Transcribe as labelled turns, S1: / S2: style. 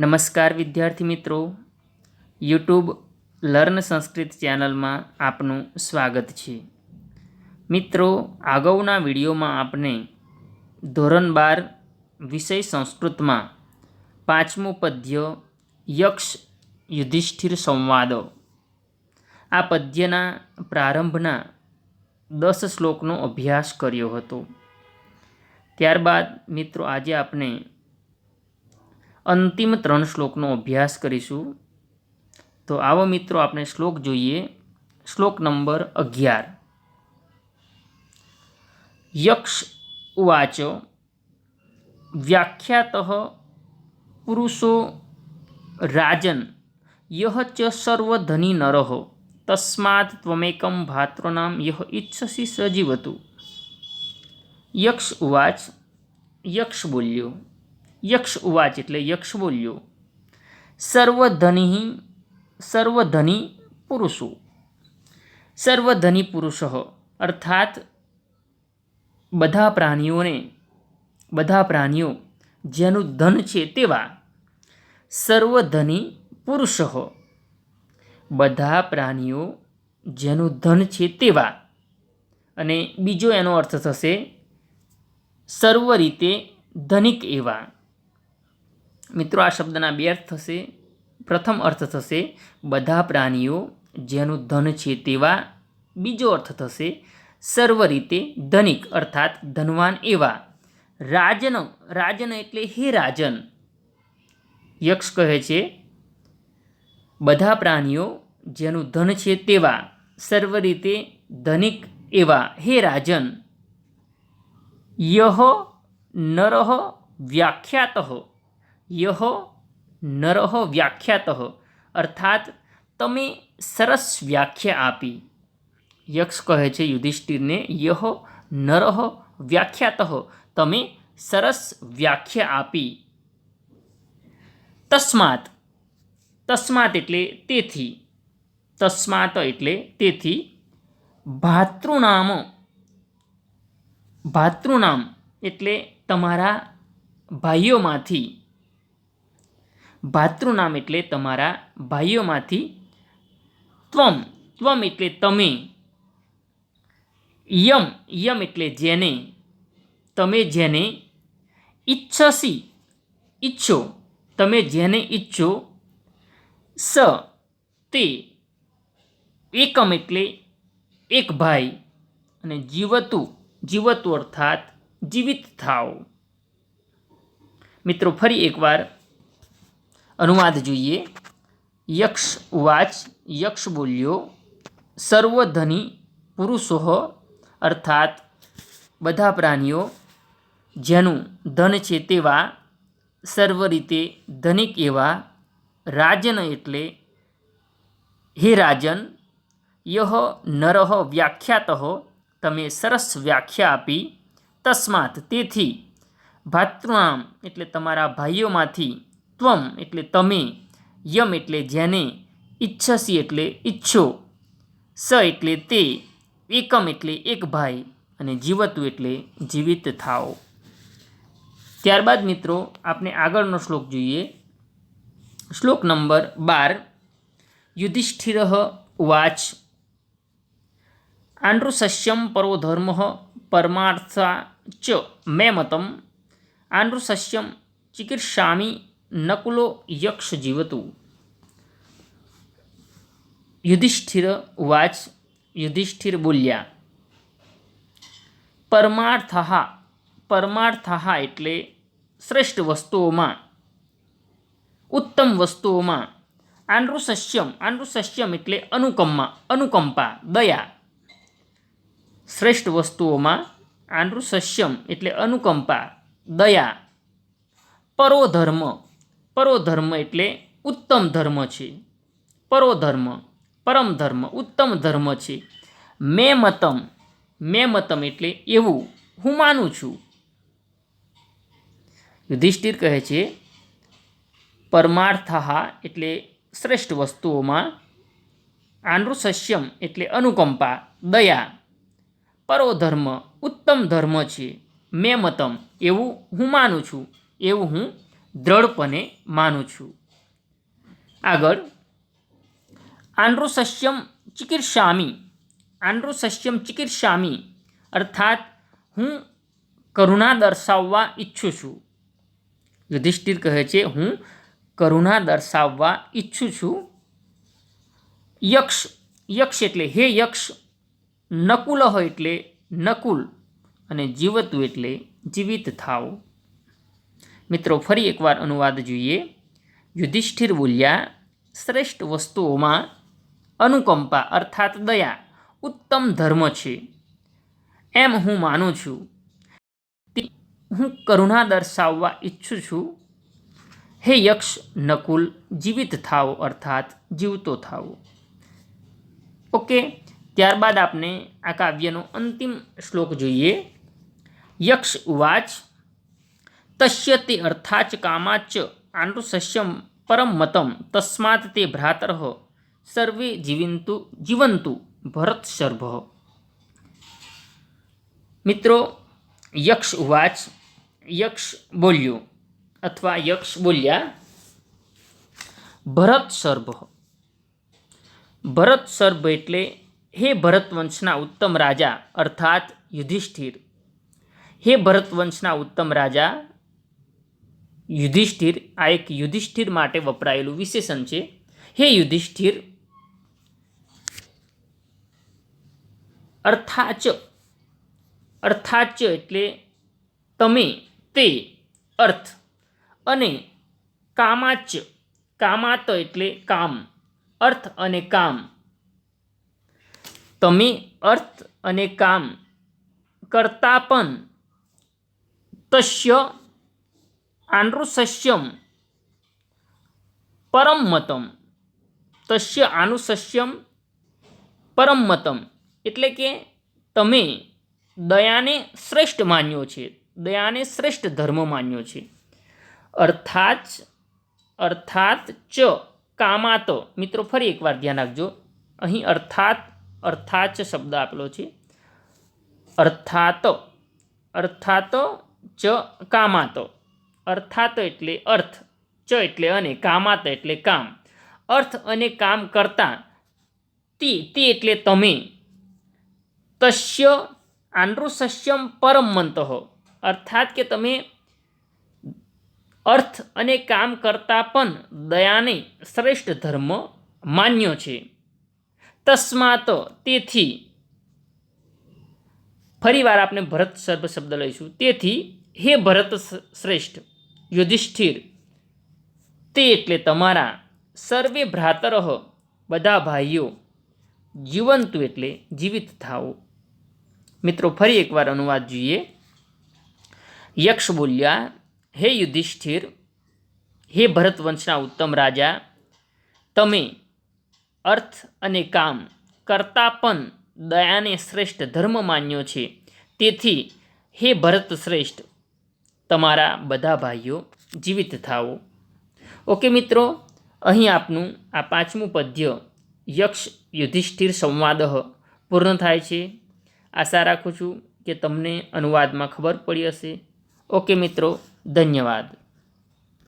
S1: નમસ્કાર વિદ્યાર્થી મિત્રો. યુટ્યુબ લર્ન સંસ્કૃત ચેનલમાં આપનું સ્વાગત છે. મિત્રો અગાઉના વિડીયોમાં આપણે ધોરણ બાર વિષય સંસ્કૃતમાં પાંચમું પદ્ય યક્ષ યુધિષ્ઠિર સંવાદો. આ પદ્યના પ્રારંભના દસ શ્લોકનો અભ્યાસ કર્યો હતો. ત્યારબાદ મિત્રો, આજે આપણે અંતિમ ત્રણ શ્લોકનો અભ્યાસ કરીશું. તો આવો મિત્રો આપણે શ્લોક જોઈએ. શ્લોક નંબર અગિયાર. યક્ષ ઉવાચ વ્યાખ્યાત પુરુષો રાજન યહ ચ સર્વધની નરહ તસ્માત ત્વમેકમ ભાતૃનામ યહ ઈચ્છસી સજીવતું. યક્ષ ઉવાચ યક્ષ બોલ્યો. યક્ષ ઉવાચ એટલે યક્ષ બોલ્યો. સર્વધનિ સર્વધની પુરુષો. સર્વધની પુરુષ અર્થાત બધા પ્રાણીઓને, બધા પ્રાણીઓ જેનું ધન છે તેવા. સર્વધની પુરુષ બધા પ્રાણીઓ જેનું ધન છે તેવા. અને બીજો એનો અર્થ થશે સર્વ રીતે ધનિક એવા. મિત્રો, આ શબ્દના બે અર્થ થશે. પ્રથમ અર્થ થશે, બધા પ્રાણીઓ જેનું ધન છે તેવા બીજો અર્થ થશે, સર્વ રીતે ધનિક અર્થાત ધનવાન એવા. રાજન રાજન એટલે હે રાજન. યક્ષ કહે છે, બધા પ્રાણીઓ જેનું ધન છે તેવા, સર્વ રીતે ધનિક એવા, હે રાજન. યહ નરહ વ્યાખ્યાત. યહ નરહ વ્યાખ્યાતઃ. અર્થાત, તમે સરસ વ્યાખ્યા આપી. યક્ષ કહે છે યુધિષ્ઠિરને, યહ નરહ વ્યાખ્યાતઃ. તમે સરસ વ્યાખ્યા આપી. તસ્માત. તસ્માત એટલે તેથી. તસ્માત એટલે તેથી. ભાતૃનામ. ભાતૃનામ એટલે તમારા ભાઈઓમાંથી. ભાતૃનામ એટલે તમારા ભાઈઓમાંથી ત્વમ. ત્વમ એટલે તમે. યમ. યમ એટલે જેને. તમે જેને ઈચ્છસી. ઈચ્છો. તમે જેને ઈચ્છો સ. તે. એકમ એટલે એક ભાઈ. અને જીવતું. જીવતું અર્થાત જીવિત થાવ મિત્રો, ફરી એકવાર અનુવાદ જોઈએ. યક્ષ વાચ યક્ષ બોલ્યો, સર્વધની પુરુષો, અર્થાત બધા પ્રાણીઓ, જેનું ધન છે તેવા સર્વ રીતે ધનિક એવા, રાજન એટલે હે રાજન, યહ નરહ વ્યાખ્યાત, તમે સરસ વ્યાખ્યા આપી, તસ્માત તેથી. ભાતૃનામ એટલે તમારા ભાઈઓમાંથી ત્વમ એટલે તમે, યમ એટલે જેને, ઈચ્છસી એટલે ઈચ્છો, સ એટલે તે, એકમ એટલે એક ભાઈ અને જીવતું એટલે જીવિત થાઓ. ત્યારબાદ મિત્રો, આપણે આગળનો શ્લોક જોઈએ. શ્લોક નંબર બાર, યુધિષ્ઠિર વાચ. આંડ્રુસસ્યમ પરો ધર્મ પરમાર્થા ચ, મેં મતમ. આંડ્રુસસ્યમ ચિકિત્સામી નકુલો યક્ષ જીવતું. યુધિષ્ઠિર વાચ યુધિષ્ઠિર બોલ્યા પરમાર્થહા પરમાર્થહા એટલે શ્રેષ્ઠ વસ્તુઓમાં, ઉત્તમ વસ્તુઓમાં આંડ્રુસસ્યમ આંડ્રુસસ્યમ એટલે અનુકંપા અનુકંપા, દયા. શ્રેષ્ઠ વસ્તુઓમાં આંડ્રુસસ્યમ એટલે અનુકંપા, દયા. પરોધર્મ પરોધર્મ એટલે ઉત્તમ ધર્મ છે. પરોધર્મ, પરમ ધર્મ, ઉત્તમ ધર્મ છે. મેં મતમ મેં મતમ એટલે એવું, હું માનું છું. યુધિષ્ઠિર કહે છે, પરમાર્થા એટલે શ્રેષ્ઠ વસ્તુઓમાં આનૃસસ્યમ એટલે અનુકંપા, દયા. પરોધર્મ, ઉત્તમ ધર્મ છે. મેં મતમ એવું હું માનું છું. એવું હું દ્રઢપણે માનું છું. આગળ, આંડ્રોસસ્યમ ચિકિત્સામી આંડ્રોસસ્યમ ચિકિત્સામી અર્થાત હું કરુણા દર્શાવવા ઈચ્છું છું. યુધિષ્ઠિર કહે છે, હું કરુણા દર્શાવવા ઈચ્છું છું. યક્ષ યક્ષ એટલે હે યક્ષ, નકુલ હોય એટલે નકુલ, અને જીવતું એટલે જીવિત થાવ. મિત્રો, ફરી એકવાર અનુવાદ જોઈએ. યુધિષ્ઠિર બોલ્યા, શ્રેષ્ઠ વસ્તુઓમાં અનુકંપા અર્થાત દયા ઉત્તમ ધર્મ છે. એમ હું માનું છું. હું કરુણા દર્શાવવા ઈચ્છું છું. હે યક્ષ, નકુલ, જીવિત થાવ અર્થાત જીવતો થાઓ. ઓકે, ત્યારબાદ આપણે આ કાવ્યનો અંતિમ શ્લોક જોઈએ. યક્ષ ઉવાચ તસ્ય તે અર્થાચ કામાચ આંડુસસ્યમ પરમ મતમ તસ્માત તે ભ્રાતર સર્વે જીવંતુ જીવંતુ ભરત સર્ભ મિત્રો યક્ષ ઉવાચ યક્ષ બોલ્યો અથવા યક્ષ બોલ્યા ભરત સર્ભ ભરત સર્ભ એટલે હે ભરતવંશના ઉત્તમ રાજા અર્થાત યુધિષ્ઠિર હે ભરતવંશના ઉત્તમ રાજા યુધિષ્ઠિર આ એક યુધિષ્ઠિર માટે વપરાયેલું વિશેષણ છે. હે યુધિષ્ઠિર, અર્થાચ અર્થાચ એટલે તમે, તે, અર્થ અને કામાચ કામાત એટલે કામ, અર્થ અને કામ. તમે અર્થ અને કામ કરતા પણ તસ્ય આંડ્રુસસ્યમ પરમમતમ તસ્ય આનુસસ્યમ પરમમતમ એટલે કે તમે દયાને શ્રેષ્ઠ માન્યો છે। દયાને શ્રેષ્ઠ ધર્મ માન્યો છે। અર્થાત અર્થાત ચ કામાત। મિત્રો, ફરી એકવાર ધ્યાન રાખજો। અહીં અર્થાત અર્થાચ શબ્દ આપેલો છે। અર્થાત અર્થાત ચ કામાત। અર્થાત એટલે અર્થ, ચ એટલે અને, કામાત એટલે કામ. અર્થ અને કામ કરતા તે તે એટલે તમે. તસ્ય આંડ્રુસસ્યમ પરમમંત. અર્થાત કે તમે અર્થ અને કામ કરતા પણ દયાને શ્રેષ્ઠ ધર્મ માન્યો છે. તસ્માત તેથી ફરીવાર આપણે ભરત સર્વ શબ્દ લઈશું. તેથી, હે ભરત શ્રેષ્ઠ યુધિષ્ઠિર. તે એટલે તમારા સર્વે ભ્રાતરહ બધા ભાઈઓ. જીવંતુ એટલે જીવિત થાઓ. મિત્રો, ફરી એકવાર અનુવાદ જોઈએ. યક્ષ બોલ્યા, હે યુધિષ્ઠિર, હે ભરત વંશના ઉત્તમ રાજા, તમે અર્થ અને કામ કરતાં પણ દયાને શ્રેષ્ઠ ધર્મ માન્યો છે. તેથી, હે ભરત શ્રેષ્ઠ તમારા બધા ભાઈઓ જીવિત થાઓ. ઓકે મિત્રો, અહીં આપનું આ પાંચમું પદ્ય, યક્ષ યુધિષ્ઠિર સંવાદ પૂર્ણ થાય છે. આશા રાખું છું કે તમને અનુવાદમાં ખબર પડી હશે. ઓકે મિત્રો, ધન્યવાદ.